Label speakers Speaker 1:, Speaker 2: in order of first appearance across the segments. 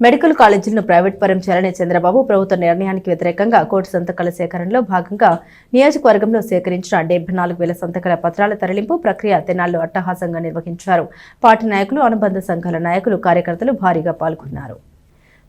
Speaker 1: Medical కాలేజీలను private పరం చేయాలనే చంద్రబాబు ప్రభుత్వ నిర్ణయానికి వ్యతిరేకంగా కోటి సంతకాల సేకరణలో భాగంగా నియోజకవర్గంలో సేకరించిన డెబ్బై నాలుగు వేల సంతకాల పత్రాల తరలింపు ప్రక్రియ తెనాల్లో అట్టహాసంగా నిర్వహించారు. పార్టీ నాయకులు అనుబంధ సంఘాల నాయకులు కార్యకర్తలు భారీగా పాల్గొన్నారు.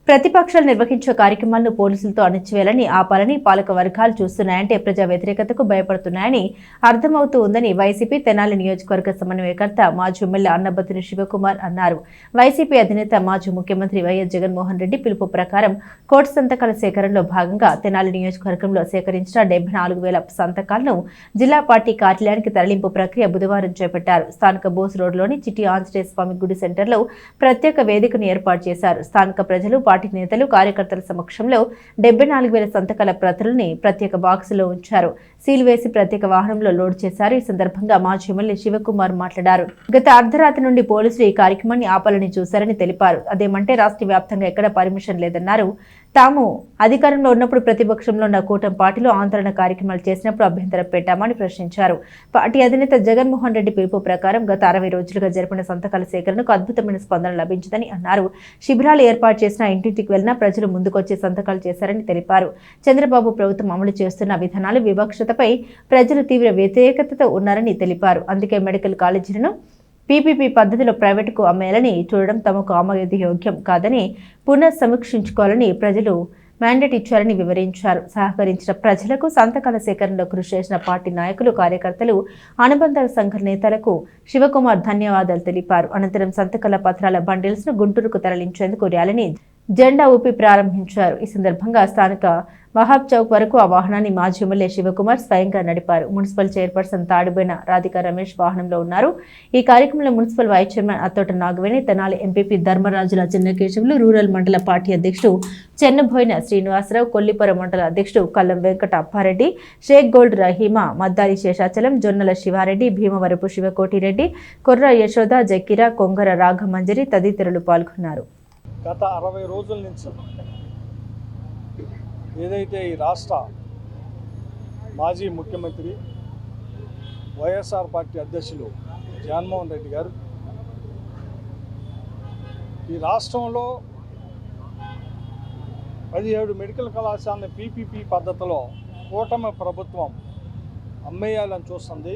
Speaker 1: ప్రతిపక్షాలు నిర్వహించే కార్యక్రమాలను పోలీసులతో అణచివేయాలని ఆపాలని పాలక వర్గాలు చూస్తున్నాయంటే ప్రజా వ్యతిరేకతకు భయపడుతున్నాయని అర్థమవుతూ ఉందని వైసీపీ తెనాలి నియోజకవర్గ సమన్వయకర్త మాజీ ఎమ్మెల్యే అన్నబతిని శివకుమార్ అన్నారు. వైసీపీ అధినేత మాజీ ముఖ్యమంత్రి వైఎస్ జగన్మోహన్ రెడ్డి పిలుపు ప్రకారం కోటి సంతకాల సేకరణలో భాగంగా తెనాలి నియోజకవర్గంలో సేకరించిన డెబ్బై నాలుగు వేల సంతకాలను జిల్లా పార్టీ కార్యాలయానికి తరలింపు ప్రక్రియ బుధవారం చేపట్టారు. స్థానిక బోస్ రోడ్లోని చిట్టి ఆంజనేయ స్వామి గుడి సెంటర్లో ప్రత్యేక వేదికను ఏర్పాటు చేశారు. స్థానిక ప్రజలు పార్టీ నేతలు కార్యకర్తల సమక్షంలో డెబ్బై నాలుగు వేల సంతకాల ప్రతులని ప్రత్యేక బాక్సులో ఉంచారు. సీల్ వేసి ప్రత్యేక వాహనంలో లోడ్ చేశారు. ఈ సందర్భంగా మాజీ ఎమ్మెల్యే శివకుమార్ మాట్లాడారు. గత అర్ధరాత్రి నుండి పోలీసులు ఈ కార్యక్రమాన్ని ఆపాలని చూశారని తెలిపారు. అదేమంటే రాష్ట్ర వ్యాప్తంగా ఎక్కడ పర్మిషన్ లేదన్నారు. తాము అధికారంలో ఉన్నప్పుడు ప్రతిపక్షంలో ఉన్న కూటమి పార్టీలో ఆందోళన కార్యక్రమాలు చేసినప్పుడు అభ్యంతరం పెట్టామని ప్రశ్నించారు. పార్టీ అధినేత జగన్మోహన్ రెడ్డి పిలుపు ప్రకారం గత అరవై రోజులుగా జరిపిన సంతకాల సేకరణకు అద్భుతమైన స్పందన లభించిందని అన్నారు. శిబిరాలు ఏర్పాటు చేసిన ఇంటింటికి వెళ్ళినా ప్రజలు ముందుకొచ్చి సంతకాలు చేశారని తెలిపారు. చంద్రబాబు ప్రభుత్వం అమలు చేస్తున్న విధానాలు వివక్షతపై ప్రజలు తీవ్ర వ్యతిరేకతతో ఉన్నారని తెలిపారు. అందుకే మెడికల్ కాలేజీలను పీపీపీ పద్ధతిలో ప్రైవేటుకు అమ్మేయాలని చూడడం తమకు ఆమోదయోగ్యం కాదని పునఃసమీక్షించుకోవాలని ప్రజలు మ్యాండేట్ ఇచ్చారని వివరించారు. సహకరించిన ప్రజలకు సంతకాల సేకరణలో కృషి చేసిన పార్టీ నాయకులు కార్యకర్తలు అనుబంధ సంఘ నేతలకు శివకుమార్ ధన్యవాదాలు తెలిపారు. అనంతరం సంతకాల పత్రాల బండిల్స్ను గుంటూరుకు తరలించేందుకు ర్యాలీని జెండా ఊపి ప్రారంభించారు. ఈ సందర్భంగా స్థానిక మహాబ్ చౌక్ వరకు ఆ వాహనాన్ని మాజీ ఎమ్మెల్యే శివకుమార్ స్వయంగా నడిపారు. మున్సిపల్ చైర్పర్సన్ తాడిబోయిన రాధిక రమేష్ వాహనంలో ఉన్నారు. ఈ కార్యక్రమంలో municipal vice chairman Attota Nagaveni Tenali MPP Dharmarajula Chennakesavulu rural మండల పార్టీ అధ్యక్షుడు చెన్నబోయిన శ్రీనివాసరావు కొల్లిపురం మండల అధ్యక్షుడు కల్లం వెంకట అప్పారెడ్డి షేక్ గోల్డ్ రహీమా మద్దాలి శేషాచలం జొన్నల శివారెడ్డి భీమవరపు శివకోటిరెడ్డి కొర్ర యశోద జక్కిర కొంగర రాఘమంజరి తదితరులు పాల్గొన్నారు.
Speaker 2: గత అరవై రోజుల నుంచి ఏదైతే ఈ రాష్ట్ర మాజీ ముఖ్యమంత్రి వైఎస్ఆర్ పార్టీ అధ్యక్షులు జగన్మోహన్ రెడ్డి గారు ఈ రాష్ట్రంలో పదిహేడు మెడికల్ కళాశాలని పీపీపీ పద్ధతిలో కూటమి ప్రభుత్వం అమ్మేయాలని చూస్తుంది.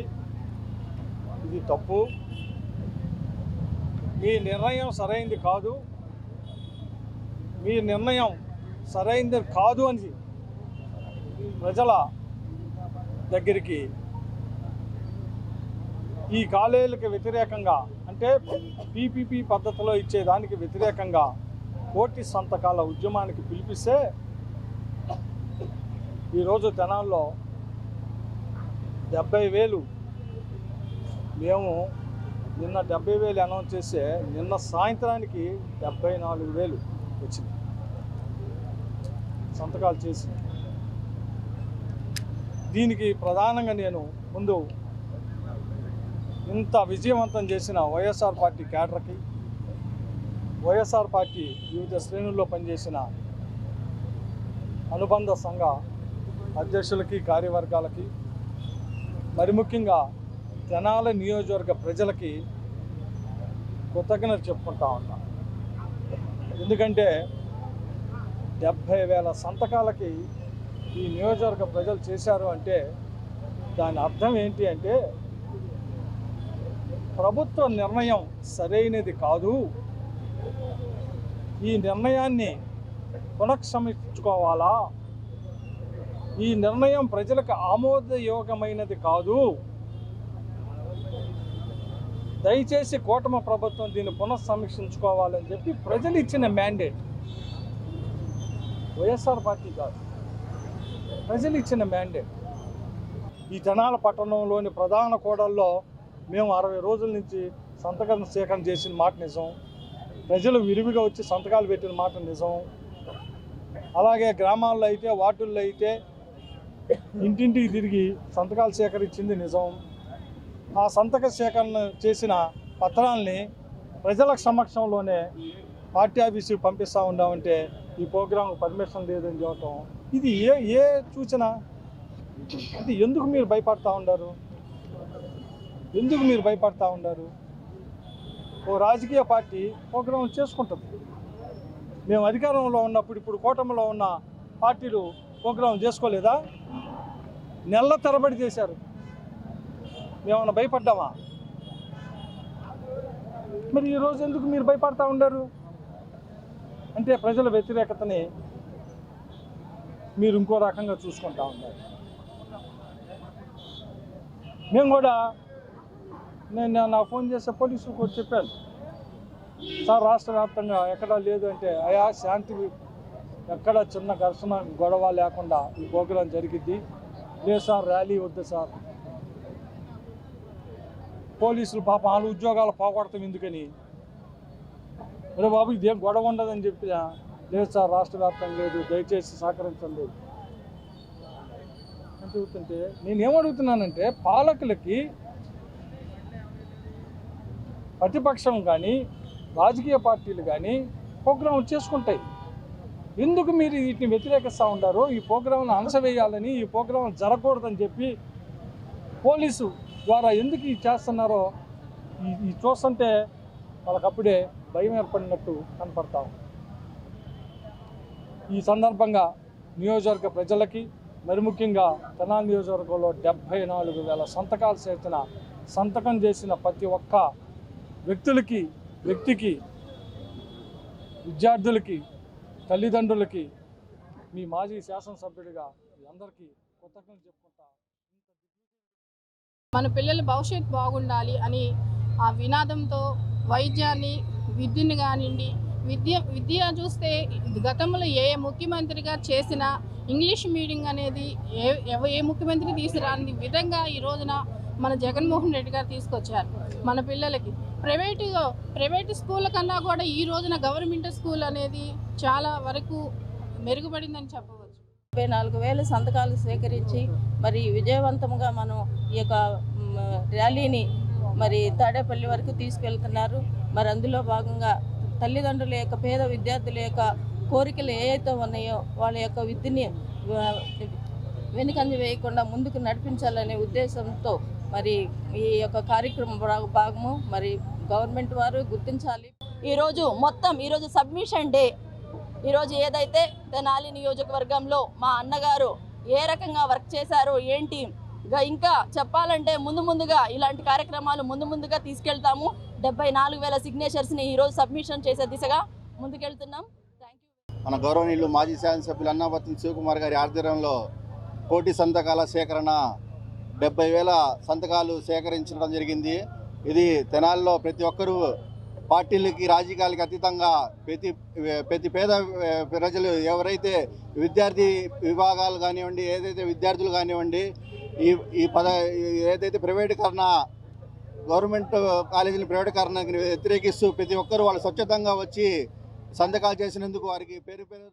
Speaker 2: ఇది తప్పు. మీ నిర్ణయం సరైంది కాదు. మీ నిర్ణయం సరైనది కాదు అని ప్రజల దగ్గరికి ఈ కాలేజీలకు వ్యతిరేకంగా అంటే పీపీపీ పద్ధతిలో ఇచ్చేదానికి వ్యతిరేకంగా కోటి సంతకాల ఉద్యమానికి పిలిపిస్తే ఈరోజు తెనాల్లో డెబ్బై వేలు మేము నిన్న డెబ్బై వేలు అనౌన్స్ చేస్తే నిన్న సాయంత్రానికి డెబ్బై నాలుగు వేలు వచ్చింది. సంతకాలు చేసి. దీనికి ప్రధానంగా నేను ముందు ఇంత విజయవంతం చేసిన వైఎస్ఆర్ పార్టీ క్యాడర్కి వైఎస్ఆర్ పార్టీ వివిధ శ్రేణుల్లో పనిచేసిన అనుబంధ సంఘ అధ్యక్షులకి కార్యవర్గాలకి మరి ముఖ్యంగా తెనాల నియోజకవర్గ ప్రజలకి కృతజ్ఞత చెప్పుకుంటా ఉన్నా. ఎందుకంటే డెబ్భై వేల సంతకాలకి ఈ నియోజకవర్గ ప్రజలు చేశారు అంటే దాని అర్థం ఏంటి అంటే ప్రభుత్వ నిర్ణయం సరైనది కాదు. ఈ నిర్ణయాన్ని పునఃసమీక్షించుకోవాలా? ఈ నిర్ణయం ప్రజలకు ఆమోదయోగమైనది కాదు. దయచేసి కూటమి ప్రభుత్వం దీన్ని పునఃసమీక్షించుకోవాలని చెప్పి ప్రజలు ఇచ్చిన మ్యాండేట్ వైఎస్ఆర్ పార్టీ కాదు. ప్రజలు ఇచ్చిన మ్యాండేట్ ఈ జనాల పట్టణంలోని ప్రధాన కూడల్లో మేము అరవై రోజుల నుంచి సంతకం సేకరణ చేసిన మాట నిజం. ప్రజలు విరివిగా వచ్చి సంతకాలు పెట్టిన మాట నిజం. అలాగే గ్రామాల్లో అయితే వార్డుల్లో అయితే ఇంటింటికి తిరిగి సంతకాలు సేకరించింది నిజం. ఆ సంతక సేకరణ చేసిన పత్రాల్ని ప్రజల సమక్షంలోనే పార్టీ ఆఫీసుకి పంపిస్తూ ఉన్నామంటే ఈ ప్రోగ్రామ్ పర్మిషన్ లేదని చూడటం ఇది ఏ ఏ సూచన? ఇది ఎందుకు మీరు భయపడతా ఉండారు? ఎందుకు మీరు భయపడతా ఉండారు? ఓ రాజకీయ పార్టీ ప్రోగ్రాం చేసుకుంటుంది. మేము అధికారంలో ఉన్నప్పుడు ఇప్పుడు కూటమిలో ఉన్న పార్టీలు ప్రోగ్రాం చేసుకోలేదా? నెల తరబడి చేశారు. మేమన్నా భయపడ్డామా? మరి ఈరోజు ఎందుకు మీరు భయపడతా ఉన్నారు అంటే ప్రజల వ్యతిరేకతని మీరు ఇంకో రకంగా చూసుకుంటా ఉన్నారు. మేము కూడా నేను నా- ఫోన్ చేసే పోలీసులకు కూడా చెప్పాను. సార్ రాష్ట్ర వ్యాప్తంగా ఎక్కడా లేదు అంటే అయా శాంతి ఎక్కడ చిన్న ఘర్షణ గొడవ లేకుండా ఈ ప్రోగ్రాం జరిగిద్ది. లేదు సార్ ర్యాలీ వద్దు సార్. పోలీసులు పాప వాళ్ళ ఉద్యోగాలు పోగొడతాం ఎందుకని? అరే బాబు ఇదేం గొడవ ఉండదని చెప్పి లేదు సార్ రాష్ట్ర వ్యాప్తంగా లేదు దయచేసి సహకరించండి. అని చెబుతుంటే నేనేమడుగుతున్నానంటే పాలకులకి ప్రతిపక్షం కానీ రాజకీయ పార్టీలు కానీ ప్రోగ్రాం చేసుకుంటాయి. ఎందుకు మీరు వీటిని వ్యతిరేకిస్తూ ఉండారు ఈ ప్రోగ్రాంను అణసవేయాలని ఈ ప్రోగ్రాం జరగకూడదని చెప్పి పోలీసు ద్వారా ఎందుకు ఇది చేస్తున్నారో ఈ చూస్తుంటే వాళ్ళకప్పుడే భయం ఏర్పడినట్టు కనపడతాం ఈ సందర్భంగా నియోజకవర్గ ప్రజలకి మరి ముఖ్యంగా తెనాలి నియోజకవర్గంలో డెబ్భై నాలుగు వేల సంతకాలు చేసిన సంతకం చేసిన ప్రతి ఒక్క వ్యక్తులకి వ్యక్తికి విద్యార్థులకి తల్లిదండ్రులకి మీ మాజీ శాసనసభ్యుడిగా మీ అందరికీ కృతజ్ఞతలు చెప్పుకుంటా
Speaker 3: మన పిల్లల భవిష్యత్తు బాగుండాలి అని ఆ వినాదంతో వైద్యాన్ని విద్యను కానివ్వండి విద్య విద్య చూస్తే గతంలో ఏ ముఖ్యమంత్రిగా చేసిన ఇంగ్లీష్ మీడియం అనేది ఏ ఏ ముఖ్యమంత్రి తీసుకురాని విధంగా ఈ రోజున మన జగన్మోహన్ రెడ్డి గారు తీసుకొచ్చారు మన పిల్లలకి. ప్రైవేటు ప్రైవేట్ స్కూల్ కన్నా కూడా ఈ రోజున గవర్నమెంట్ స్కూల్ అనేది చాలా వరకు మెరుగుపడిందని చెప్పవచ్చు.
Speaker 4: ముప్పై నాలుగు వేల సంతకాలు సేకరించి మరి విజయవంతంగా మనం ఈ యొక్క ర్యాలీని మరి తాడేపల్లి వరకు తీసుకెళ్తున్నారు. మరి అందులో భాగంగా తల్లిదండ్రుల యొక్క పేద విద్యార్థుల యొక్క కోరికలు ఏవైతే ఉన్నాయో వాళ్ళ యొక్క విద్యని వెనుకంది వెనుకంజ వేయకుండా ముందుకు నడిపించాలనే ఉద్దేశంతో మరి ఈ యొక్క కార్యక్రమం భాగము మరి గవర్నమెంట్ వారు గుర్తించాలి.
Speaker 5: ఈరోజు మొత్తం ఈరోజు సబ్మిషన్ డే. ఈరోజు ఏదైతే తెనాలి నియోజకవర్గంలో మా అన్నగారు ఏ రకంగా వర్క్ చేశారో ఏంటి ఇంకా చెప్పాలంటే ముందు ముందుగా ఇలాంటి కార్యక్రమాలు ముందు ముందుగా తీసుకెళ్తాము. డెబ్బై నాలుగు వేల సిగ్నేచర్స్ని ఈరోజు సబ్మిషన్ చేసే దిశగా ముందుకెళ్తున్నాం.
Speaker 6: మన గౌరవనీయులు మాజీ శాసనసభ్యులు అన్నాపత్ని శివకుమార్ గారి ఆధ్వర్యంలో కోటి సంతకాల సేకరణ డెబ్బై వేల సంతకాలు సేకరించడం జరిగింది. ఇది తెనాల్లో ప్రతి ఒక్కరూ పార్టీలకి రాజకీయాలకి అతీతంగా ప్రతి ప్రతి పేద ప్రజలు ఎవరైతే విద్యార్థి విభాగాలు కానివ్వండి ఏదైతే విద్యార్థులు కానివ్వండి ఈ ఈ పద ఏదైతే ప్రైవేటీకరణ గవర్నమెంట్ కాలేజీని ప్రైవేటీకరణకి వ్యతిరేకిస్తూ ప్రతి ఒక్కరూ వాళ్ళు స్వచ్ఛతంగా వచ్చి సంతకాలు చేసినందుకు వారికి పేరు పేరు